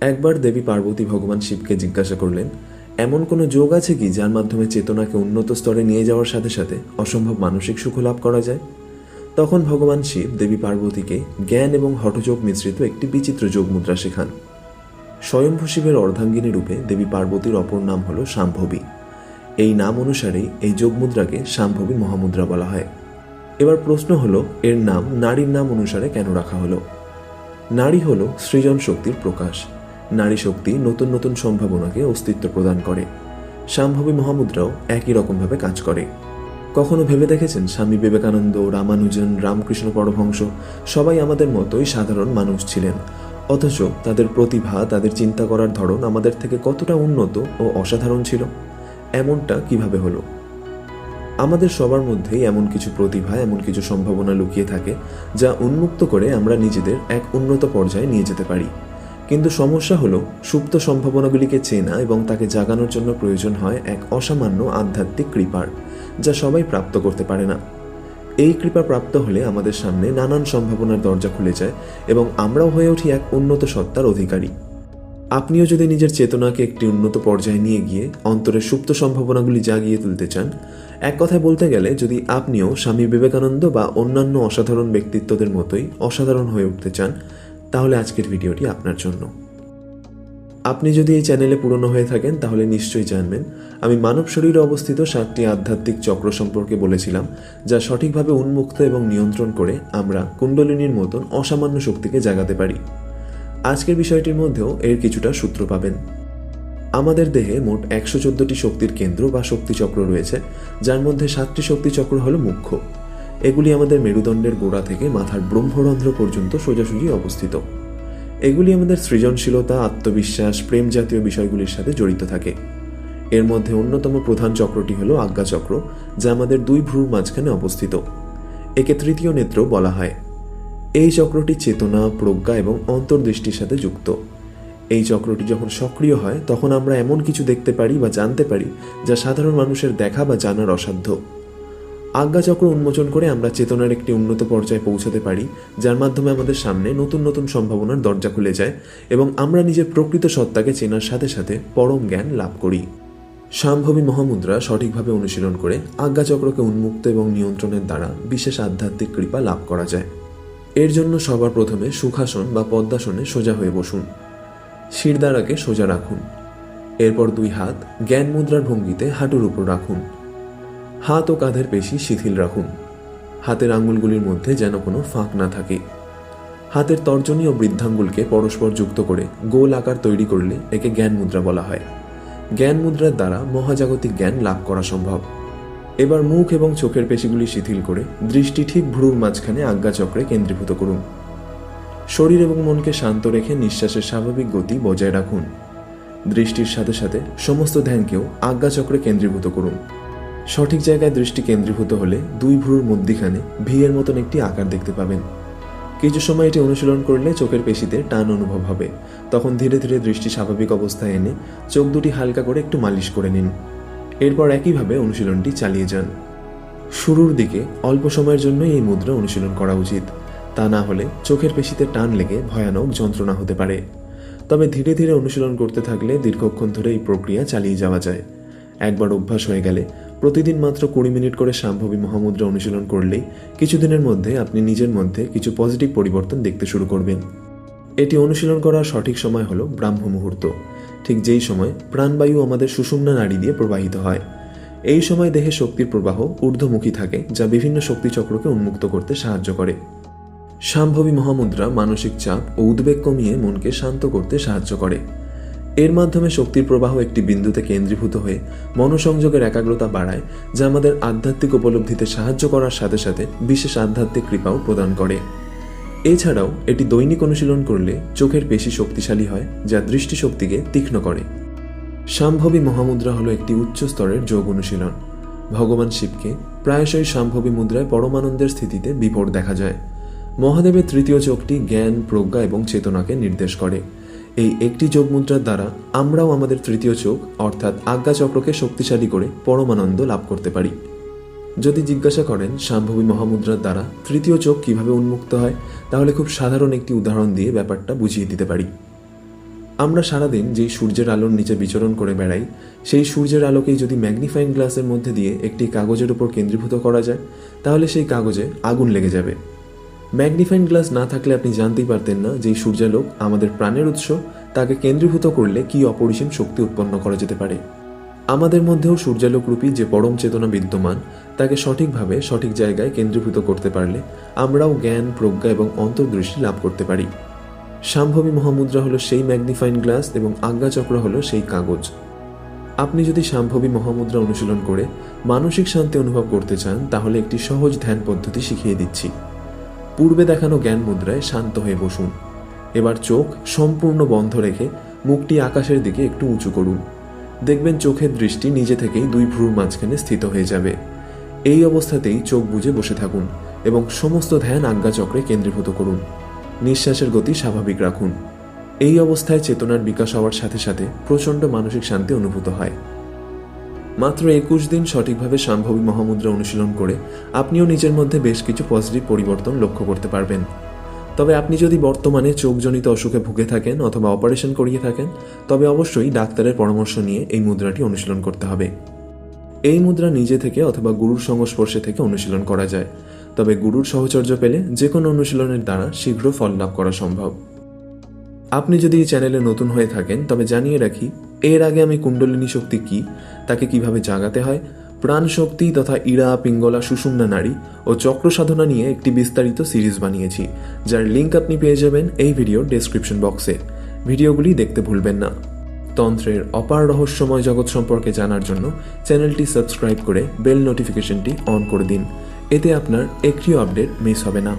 একবার দেবী পার্বতী ভগবান শিবকে জিজ্ঞাসা করলেন, এমন কোনো যোগ আছে কি যার মাধ্যমে চেতনাকে উন্নত স্তরে নিয়ে যাওয়ার সাথে সাথে অসম্ভব মানসিক সুখ লাভ করা যায়? তখন ভগবান শিব দেবী পার্বতীকে জ্ঞান এবং হঠযোগ মিশ্রিত একটি বিচিত্র যোগ মুদ্রা শেখান। স্বয়ম্ভু শিবের অর্ধাঙ্গিনী রূপে দেবী পার্বতীর অপর নাম হল শাম্ভবী এই নাম অনুসারেই এই যোগ মুদ্রাকে শাম্ভবী মহামুদ্রা বলা হয়। এবার প্রশ্ন হলো, এর নাম নারীর নাম অনুসারে কেন রাখা হলো? নারী হল সৃজন শক্তির প্রকাশ। নারী শক্তি নতুন নতুন সম্ভাবনাকে অস্তিত্ব প্রদান করে। শাম্ভবী মহামুদ্রাও একই রকমভাবে কাজ করে। কখনো ভেবে দেখেছেন স্বামী বিবেকানন্দ, রামানুজন, রামকৃষ্ণ পরমহংস সবাই আমাদের মতোই সাধারণ মানুষ ছিলেন, অথচ তাদের প্রতিভা, তাদের চিন্তা করার ধরন আমাদের থেকে কতটা উন্নত ও অসাধারণ ছিল? এমনটা কীভাবে হলো? আমাদের সবার মধ্যেই এমন কিছু প্রতিভা, এমন কিছু সম্ভাবনা লুকিয়ে থাকে, যা উন্মুক্ত করে আমরা নিজেদের এক উন্নত পর্যায়ে নিয়ে যেতে পারি। কিন্তু সমস্যা হলো, সুপ্ত সম্ভাবনাগুলিকে চেনা এবং তাকে জাগানোর জন্য প্রয়োজন হয় এক অসামান্য আধ্যাত্মিক কৃপার, যা সবাই প্রাপ্ত করতে পারে না। এই কৃপা প্রাপ্ত হলে আমাদের সামনে নানান সম্ভাবনার দরজা খুলে যায় এবং আমরাও হয়ে উঠি এক উন্নত সত্তার অধিকারী। আপনিও যদি নিজের চেতনাকে একটি উন্নত পর্যায়ে নিয়ে গিয়ে অন্তরের সুপ্ত সম্ভাবনাগুলি জাগিয়ে তুলতে চান, এক কথায় বলতে গেলে যদি আপনিও স্বামী বিবেকানন্দ বা অন্যান্য অসাধারণ ব্যক্তিত্বদের মতোই অসাধারণ হয়ে উঠতে চান তাহলে আজকের ভিডিওটি আপনার জন্য। আপনি যদি এই চ্যানেলে পুরনো হয়ে থাকেন, তাহলে নিশ্চয়ই জানবেন, আমি মানব শরীরে অবস্থিত সাতটি আধ্যাত্মিক চক্র সম্পর্কে বলেছিলাম, যা সঠিকভাবে উন্মুক্ত এবং নিয়ন্ত্রণ করে আমরা কুণ্ডলিনীর মতন অসামান্য শক্তিকে জাগাতে পারি। আজকের বিষয়টির মধ্যেও এর কিছুটা সূত্র পাবেন। আমাদের দেহে মোট একশো চোদ্দটি শক্তির কেন্দ্র বা শক্তিচক্র রয়েছে, যার মধ্যে সাতটি শক্তিচক্র হল মুখ্য। এগুলি আমাদের মেরুদণ্ডের গোড়া থেকে মাথার ব্রহ্মরন্ধ্র পর্যন্ত সোজাসুজি অবস্থিত। এগুলি আমাদের সৃজনশীলতা, আত্মবিশ্বাস প্রেম জাতীয় বিষয়গুলির সাথে জড়িত থাকে। এর মধ্যে অন্যতম প্রধান চক্রটি হল আজ্ঞাচক্র, যা আমাদের দুই ভ্রুর মাঝখানে অবস্থিত। একে তৃতীয় নেত্র বলা হয়। এই চক্রটি চেতনা, প্রজ্ঞা এবং অন্তর্দৃষ্টির সাথে যুক্ত। এই চক্রটি যখন সক্রিয় হয়, তখন আমরা এমন কিছু দেখতে পারি বা জানতে পারি, যা সাধারণ মানুষের দেখা বা জানার অসাধ্য। আজ্ঞাচক্র উন্মোচন করে আমরা চেতনার একটি উন্নত পর্যায়ে পৌঁছাতে পারি, যার মাধ্যমে আমাদের সামনে নতুন নতুন সম্ভাবনার দরজা খুলে যায় এবং আমরা নিজের প্রকৃত সত্তাকে চেনার সাথে সাথে পরম জ্ঞান লাভ করি। শাম্ভবী মহামুদ্রা সঠিকভাবে অনুশীলন করে আজ্ঞাচক্রকে উন্মুক্ত এবং নিয়ন্ত্রণের দ্বারা বিশেষ আধ্যাত্মিক কৃপা লাভ করা যায়। এর জন্য সবার প্রথমে সুখাসন বা পদ্মাসনে সোজা হয়ে বসুন। শিরদাঁড়াকে সোজা রাখুন। এরপর দুই হাত জ্ঞান মুদ্রার ভঙ্গিতে হাঁটুর উপর রাখুন। হাত ও কাঁধের পেশি শিথিল রাখুন। হাতের আঙ্গুলগুলির মধ্যে যেন কোনো ফাঁক না থাকে। হাতের তর্জনী ও বৃদ্ধাঙ্গুলকে পরস্পর যুক্ত করে গোল আকার তৈরি করলে একে জ্ঞান মুদ্রা বলা হয়। জ্ঞান মুদ্রার দ্বারা মহাজাগতিক জ্ঞান লাভ করা সম্ভব। এবার মুখ এবং চোখের পেশিগুলি শিথিল করে দৃষ্টি ঠিক ভ্রুর মাঝখানে আজ্ঞাচক্রে কেন্দ্রীভূত করুন। শরীর এবং মনকে শান্ত রেখে নিঃশ্বাসের স্বাভাবিক গতি বজায় রাখুন। দৃষ্টির সাথে সাথে সমস্ত ধ্যানকেও আজ্ঞাচক্রে কেন্দ্রীভূত করুন। সঠিক জায়গায় দৃষ্টি কেন্দ্রীভূত হলে দুই ভ্রুর মধ্যিখানে ভিয়ের মতন একটি আকার দেখতে পাবেন। কিছু সময় এটি অনুশীলন করলে চোখের পেশিতে টান অনুভব হবে। তখন ধীরে ধীরে দৃষ্টি স্বাভাবিক অবস্থায় এনে চোখ দুটি হালকা করে একটু মালিশ করে নিন। এরপর একইভাবে অনুশীলনটি চালিয়ে যান। শুরুর দিকে অল্প সময়ের জন্য এই মুদ্রা অনুশীলন করা উচিত। তা না হলে চোখের পেশিতে টান লেগে ভয়ানক যন্ত্রণা হতে পারে। তবে ধীরে ধীরে অনুশীলন করতে থাকলে দীর্ঘক্ষণ ধরে এই প্রক্রিয়া চালিয়ে যাওয়া যায়। একবার অভ্যাস হয়ে গেলে প্রতিদিন মাত্র কুড়ি মিনিট করে সম্ভবী মহামুদ্রা অনুশীলন করলেই কিছুদিনের মধ্যে আপনি নিজের মধ্যে কিছু পজিটিভ পরিবর্তন দেখতে শুরু করবেন। এটি অনুশীলন করার সঠিক সময় হলো ব্রাহ্ম মুহূর্ত। ঠিক যেই সময় প্রাণবায়ু আমাদের সুষুম্না নাড়ি দিয়ে প্রবাহিত হয়। এই সময় দেহে শক্তির প্রবাহ ঊর্ধ্বমুখী থাকে, যা বিভিন্ন শক্তিচক্রকে উন্মুক্ত করতে সাহায্য করে। শাম্ভবী মহামুদ্রা মানসিক চাপ ও উদ্বেগ কমিয়ে মনকে শান্ত করতে সাহায্য করে। এর মাধ্যমে শক্তির প্রবাহ একটি বিন্দুতে কেন্দ্রীভূত হয়ে মনোসংযোগের একাগ্রতা বাড়ায়, যা আমাদের আধ্যাত্মিক উপলব্ধিতে সাহায্য করার সাথে সাথে বিশেষ আধ্যাত্মিক কৃপাও প্রদান করে। এছাড়াও, এটি দৈনিক অনুশীলন করলে চোখের পেশি শক্তিশালী হয়, যা দৃষ্টিশক্তিকে তীক্ষ্ণ করে। শাম্ভবী মহামুদ্রা হলো একটি উচ্চ স্তরের যোগ অনুশীলন। ভগবান শিবকে প্রায়শই শাম্ভবী মুদ্রায় পরমানন্দের স্থিতিতে বিভোর দেখা যায়। মহাদেবের তৃতীয় চোখটি জ্ঞান, প্রজ্ঞা এবং চেতনাকে নির্দেশ করে। এই একটি যোগ মুদ্রার দ্বারা আমরাও আমাদের তৃতীয় চোখ, অর্থাৎ আজ্ঞাচক্রকে শক্তিশালী করে পরমানন্দ লাভ করতে পারি। যদি জিজ্ঞাসা করেন শাম্ভবী মহামুদ্রার দ্বারা তৃতীয় চোখ কীভাবে উন্মুক্ত হয়, তাহলে খুব সাধারণ একটি উদাহরণ দিয়ে ব্যাপারটা বুঝিয়ে দিতে পারি। আমরা সারাদিন যেই সূর্যের আলোর নিচে বিচরণ করে বেড়াই, সেই সূর্যের আলোকেই যদি ম্যাগনিফাইং গ্লাসের মধ্যে দিয়ে একটি কাগজের উপর কেন্দ্রীভূত করা যায়, তাহলে সেই কাগজে আগুন লেগে যাবে। ম্যাগনিফাইং গ্লাস না থাকলে আপনি জানতেই পারতেন না যে সূর্যালোক আমাদের প্রাণের উৎস, তাকে কেন্দ্রীভূত করলে কি অপরিসীম শক্তি উৎপন্ন করা যেতে পারে। আমাদের মধ্যেও সূর্যালোকরূপী যে পরম চেতনা বিদ্যমান, তাকে সঠিকভাবে সঠিক জায়গায় কেন্দ্রীভূত করতে পারলে আমরাও জ্ঞান, প্রজ্ঞা এবং অন্তর্দৃষ্টি লাভ করতে পারি। শাম্ভবী মহামুদ্রা হলো সেই ম্যাগনিফাইং গ্লাস এবং আজ্ঞাচক্র হলো সেই কাগজ। আপনি যদি শাম্ভবী মহামুদ্রা অনুশীলন করে মানসিক শান্তি অনুভব করতে চান, তাহলে একটি সহজ ধ্যান পদ্ধতি শিখিয়ে দিচ্ছি। পূর্বে দেখানো জ্ঞান মুদ্রায় শান্ত হয়ে বসুন। এবার চোখ সম্পূর্ণ বন্ধ রেখে মুখটি আকাশের দিকে একটু উঁচু করুন। দেখবেন চোখের দৃষ্টি নিজে থেকেই দুই ভ্রুর মাঝখানে স্থিত হয়ে যাবে। এই অবস্থাতেই চোখ বুজে বসে থাকুন এবং সমস্ত ধ্যান আজ্ঞাচক্রে কেন্দ্রীভূত করুন। নিঃশ্বাসের গতি স্বাভাবিক রাখুন। এই অবস্থায় চেতনার বিকাশ হওয়ার সাথে সাথে প্রচণ্ড মানসিক শান্তি অনুভূত হয়। মাত্র একুশ দিন সঠিকভাবে সম্ভবী মহামুদ্রা অনুশীলন করে, আপনিও নিজের মধ্যে বেশ কিছু পজিটিভ পরিবর্তন লক্ষ্য করতে পারবেন। তবে আপনি যদি বর্তমানে চোখজনিত অসুখে ভুগে থাকেন অথবা অপারেশন করিয়ে থাকেন, তবে অবশ্যই ডাক্তারের পরামর্শ নিয়ে এই মুদ্রাটি অনুশীলন করতে হবে। এই মুদ্রা নিজে থেকে অথবা গুরুর সংস্পর্শে থেকে অনুশীলন করা যায়। তবে গুরুর সহচর্য পেলে যে কোনো অনুশীলনের দ্বারা শীঘ্র ফল লাভ করা সম্ভব। আপনি যদি এই চ্যানেলে নতুন হয়ে থাকেন, তবে জানিয়ে রাখি এর আগে আমি কুণ্ডলিনী শক্তি কি? তাকে কীভাবে জাগাতে হয়? প্রাণ শক্তি তথা ইড়া, পিঙ্গলা, সুষুম্না নারী ও চক্র সাধনা নিয়ে একটি বিস্তারিত সিরিজ বানিয়েছি, যার লিঙ্ক আপনি পেয়ে যাবেন এই ভিডিওর ডেসক্রিপশন বক্সে। ভিডিওগুলি দেখতে ভুলবেন না। তন্ত্রের অপার রহস্যময় জগৎ সম্পর্কে জানার জন্য চ্যানেলটি সাবস্ক্রাইব করে বেল নোটিফিকেশনটি অন করে দিন। এতে আপনার একটিও আপডেট মিস হবে না।